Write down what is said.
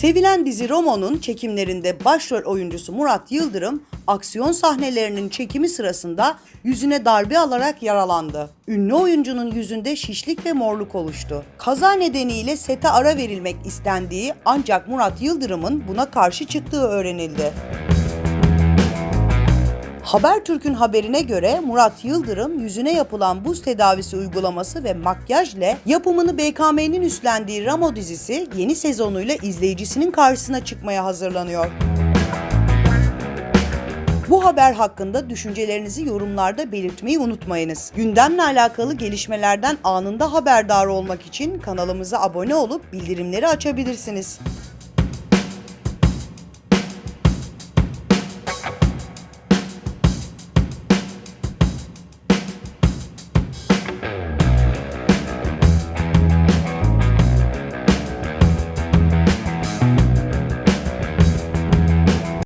Sevilen dizi Romo'nun çekimlerinde başrol oyuncusu Murat Yıldırım, aksiyon sahnelerinin çekimi sırasında yüzüne darbe alarak yaralandı. Ünlü oyuncunun yüzünde şişlik ve morluk oluştu. Kaza nedeniyle sete ara verilmek istendiği ancak Murat Yıldırım'ın buna karşı çıktığı öğrenildi. Habertürk'ün haberine göre Murat Yıldırım yüzüne yapılan buz tedavisi uygulaması ve makyajla yapımını BKM'nin üstlendiği Ramo dizisi yeni sezonuyla izleyicisinin karşısına çıkmaya hazırlanıyor. Bu haber hakkında düşüncelerinizi yorumlarda belirtmeyi unutmayınız. Gündemle alakalı gelişmelerden anında haberdar olmak için kanalımıza abone olup bildirimleri açabilirsiniz.